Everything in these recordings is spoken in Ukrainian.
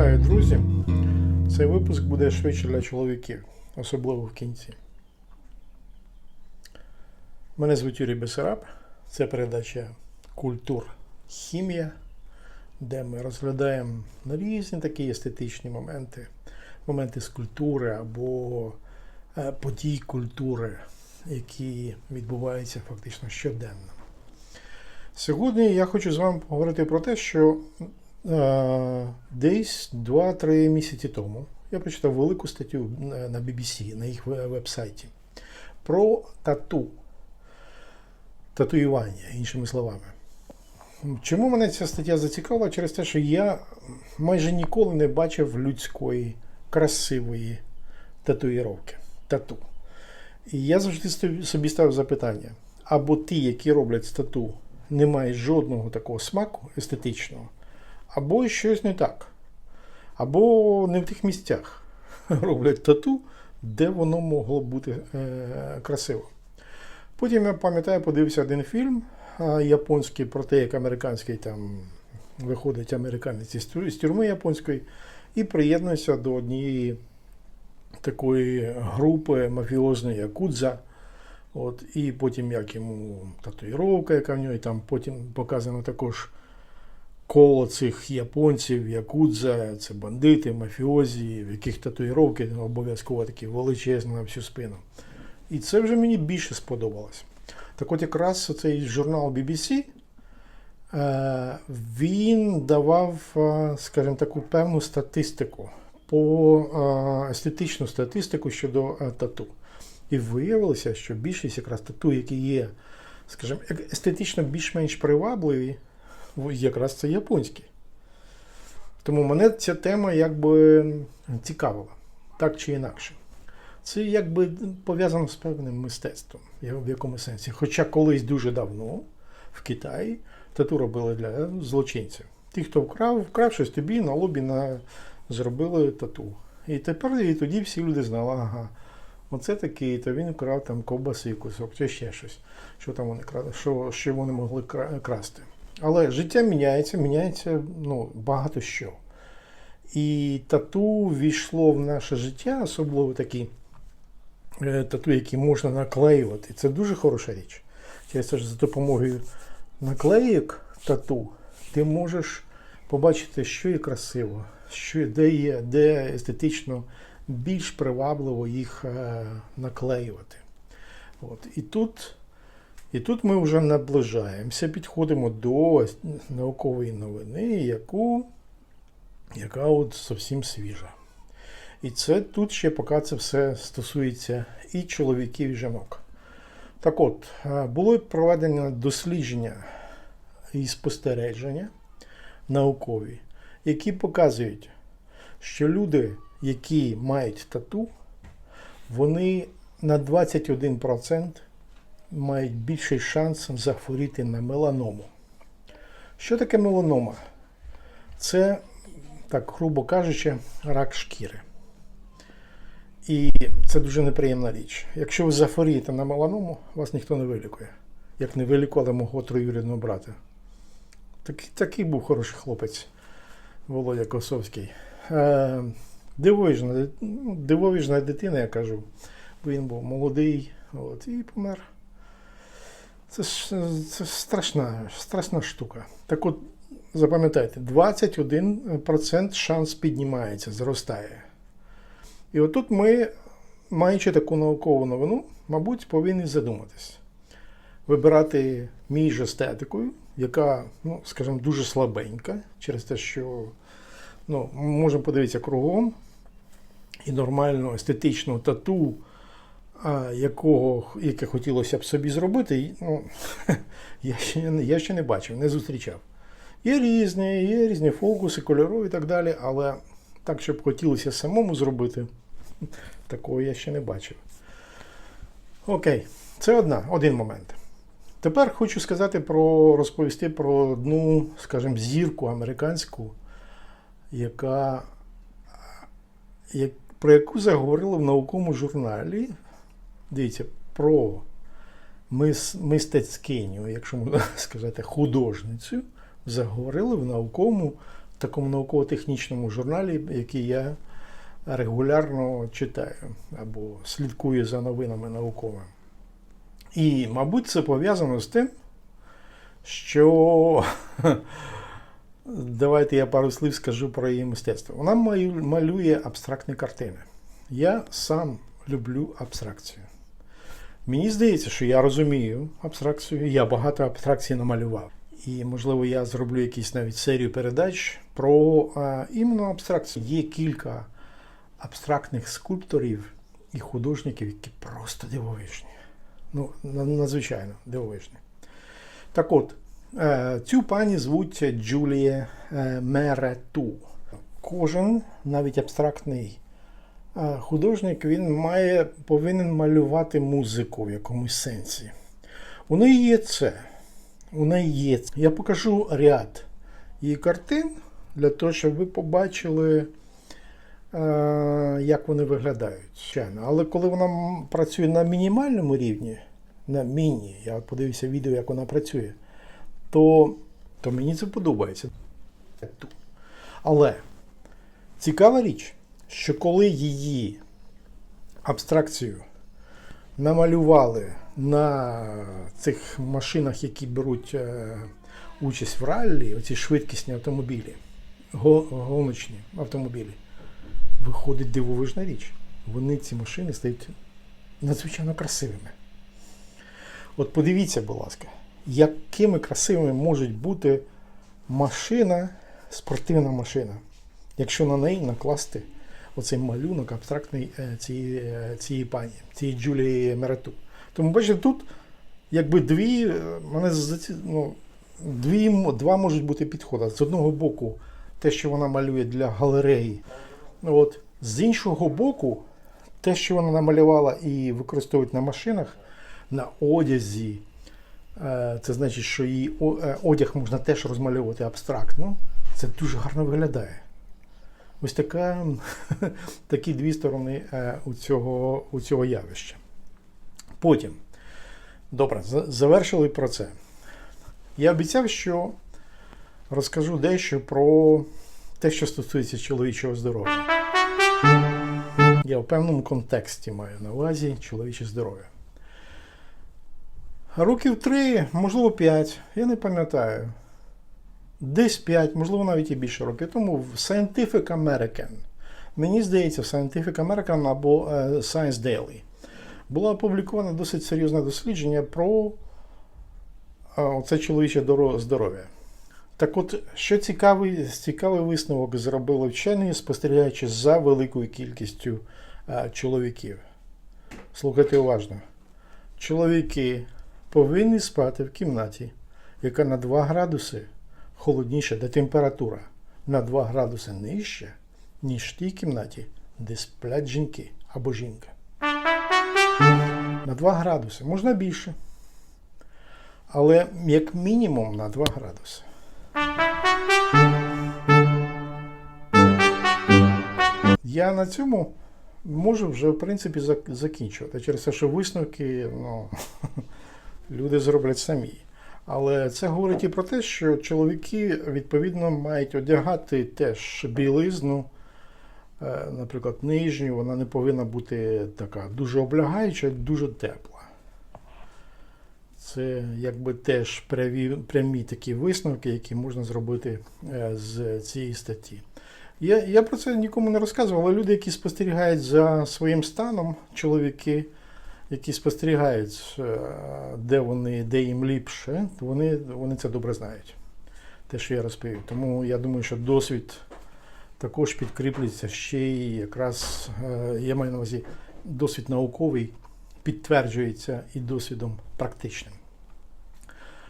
Вітаю, друзі! Цей випуск буде швидше для чоловіків, особливо в кінці. Мене звуть Юрій Бесараб. Це передача Культур Хімія, де ми розглядаємо різні такі естетичні моменти, моменти з культури або е, подій культури, які відбуваються фактично щоденно. Сьогодні я хочу з вами поговорити про те, що десь 2-3 місяці тому я прочитав велику статтю на BBC, на їх ве- вебсайті, про тату, татуювання, іншими словами. Чому мене ця стаття зацікавила? Через те, що я майже ніколи не бачив людської красивої татуїровки, тату. І я завжди собі ставив запитання: або ті, які роблять тату, не мають жодного такого смаку естетичного, або щось не так, або не в тих місцях роблять тату, де воно могло бути е, красиво. Потім я пам'ятаю, подивився один фільм а, японський про те, як американський там виходить американець з тюрми японської, і приєднується до однієї такої групи мафіозної якудза. От, і потім як йому татуїровка, яка в нього, і там потім показано також коло цих японців, якудза, це бандити, мафіозі, в яких татуїровки обов'язково такі величезні на всю спину. І це вже мені більше сподобалось. Так от якраз цей журнал BBC, е, він давав, е, скажімо, таку певну статистику по е, естетичну статистику щодо тату. І виявилося, що більшість якраз тату, які є, скажімо, естетично більш-менш привабливі, якраз це японські. Тому мене ця тема якби цікавила, так чи інакше. Це якби пов'язано з певним мистецтвом, в якому сенсі. Хоча колись дуже давно в Китаї тату робили для злочинців. Ті, хто вкрав, вкрав щось тобі на лобі на... зробили тату. І тепер і тоді всі люди знали, ага, оце такий, то він вкрав там ковбаси кусок, чи ще щось. Що там вони крали, що, що вони могли кра- красти. Але життя міняється, міняється ну, багато що. І тату війшло в наше життя, особливо такі е, тату, які можна наклеювати. Це дуже хороша річ. Через те, за допомогою наклеїк тату ти можеш побачити, що є красиво, що, де є, де естетично більш привабливо їх е, наклеювати. От. І тут. І тут ми вже наближаємося, підходимо до наукової новини, яку, яка от зовсім свіжа. І це тут ще поки це все стосується і чоловіків, і жінок. Так от, е, було проведено дослідження і спостереження наукові, які показують, що люди, які мають тату, вони на 21% мають більший шанс захворіти на меланому. Що таке меланома? Це, так грубо кажучи, рак шкіри. І це дуже неприємна річ. Якщо ви захворієте на меланому, вас ніхто не вилікує. Як не вилікували мого троюрідного брата. Такий, такий був хороший хлопець Володя Косовський. Е, дивовижна, ну, дивовижна дитина, я кажу. Бо він був молодий от, і помер. Це, це страшна, страшна штука. Так от, запам'ятайте, 21% шанс піднімається, зростає. І отут ми, маючи таку наукову новину, мабуть, повинні задуматись. Вибирати між естетикою, яка, ну, скажімо, дуже слабенька, через те, що ну, можемо подивитися кругом, і нормально естетичного тату, якого, яке хотілося б собі зробити, ну, я, ще, я ще не бачив, не зустрічав. Є різні, є різні фокуси, кольорові і так далі, але так, щоб хотілося самому зробити, такого я ще не бачив. Окей, це одна, один момент. Тепер хочу сказати про розповісти про одну, скажімо, зірку американську, яка, як, про яку заговорили в науковому журналі. Дивіться, про мистецькиню, якщо можна сказати, художницю, заговорили в науковому такому науково-технічному журналі, який я регулярно читаю або слідкую за новинами науковими. І, мабуть, це пов'язано з тим, що давайте я пару слів скажу про її мистецтво. Вона малює абстрактні картини. Я сам люблю абстракцію. Мені здається, що я розумію абстракцію, я багато абстракцій намалював. І, можливо, я зроблю якісь навіть серію передач про а, іменно абстракцію. Є кілька абстрактних скульпторів і художників, які просто дивовижні. Ну, надзвичайно дивовижні. Так от, е, цю пані звуть Джулія е, Мерету. Кожен, навіть абстрактний е, художник, він має, повинен малювати музику в якомусь сенсі. У неї є це. У неї є. Я покажу ряд її картин для того, щоб ви побачили, як вони виглядають. Звичайно. Але коли вона працює на мінімальному рівні, на міні, я подивився відео, як вона працює, то, то мені це подобається. Але цікава річ, що коли її абстракцію намалювали на цих машинах, які беруть е, участь в раллі, оці швидкісні автомобілі, гоночні автомобілі, виходить дивовижна річ. Вони ці машини стають надзвичайно красивими. От подивіться, будь ласка, якими красивими можуть бути машина, спортивна машина, якщо на неї накласти оцей малюнок абстрактний е, цієї, е, цієї пані, цієї Джулії Мерету. Тому бачите, тут якби дві, е, мене ну, дві, два можуть бути підходи. З одного боку, те, що вона малює для галереї. Ну, От, з іншого боку, те, що вона намалювала і використовують на машинах, на одязі, це значить, що її одяг можна теж розмальовувати абстрактно. Це дуже гарно виглядає. Ось така, такі дві сторони е, у цього, у цього явища. Потім, добре, завершили про це. Я обіцяв, що розкажу дещо про те, що стосується чоловічого здоров'я. Я в певному контексті маю на увазі чоловіче здоров'я. Років три, можливо, п'ять, я не пам'ятаю. Десь 5, можливо, навіть і більше років тому в Scientific American. Мені здається, в Scientific American або е, Science Daily було опубліковано досить серйозне дослідження про е, це чоловіче здоров'я. Так от, що цікавий, цікавий висновок зробили вчені, спостерігаючи за великою кількістю е, чоловіків. Слухайте уважно. Чоловіки повинні спати в кімнаті, яка на 2 градуси холодніша, де температура на 2 градуси нижча, ніж в тій кімнаті, де сплять жінки або жінка. На 2 градуси, можна більше. Але як мінімум на 2 градуси. Я на цьому можу вже в принципі закінчувати через те, що висновки ну, люди зроблять самі. Але це говорить і про те, що чоловіки відповідно мають одягати теж білизну, е, наприклад, нижню, вона не повинна бути така дуже облягаюча, дуже тепла. Це якби теж прямі, прямі такі висновки, які можна зробити е, з цієї статті. Я, я про це нікому не розказував, але люди, які спостерігають за своїм станом, чоловіки, які спостерігають, е, де вони, де їм ліпше, вони, вони це добре знають. Те, що я розповів. Тому я думаю, що досвід також підкріплюється ще й якраз, е, я маю на увазі, досвід науковий підтверджується і досвідом практичним.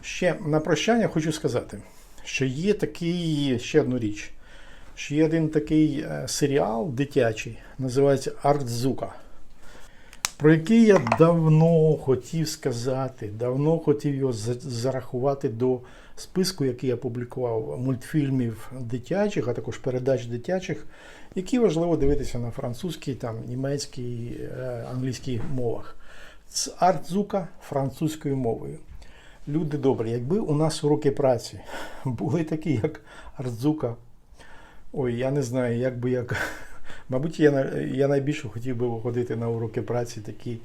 Ще на прощання хочу сказати, що є такий ще одну річ. Що є один такий е, серіал дитячий, називається Артзука, про який я давно хотів сказати, давно хотів його зарахувати до списку, який я публікував мультфільмів дитячих, а також передач дитячих, які важливо дивитися на французькій, там, німецькій, е, англійській мовах. З Артзука французькою мовою. Люди добрі, якби у нас уроки праці були такі, як Артзука Ой, я не знаю, як би я. Мабуть, я, я найбільше хотів би ходити на уроки праці такі,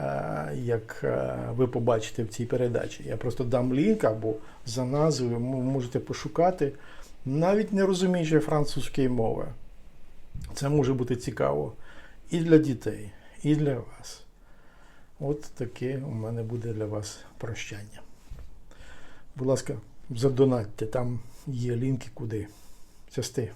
е, як е, ви побачите в цій передачі. Я просто дам лінк або за назвою можете пошукати, навіть не розуміючи французької мови. Це може бути цікаво і для дітей, і для вас. От таке у мене буде для вас прощання. Будь ласка, задонатьте, там є лінки куди. Щасти.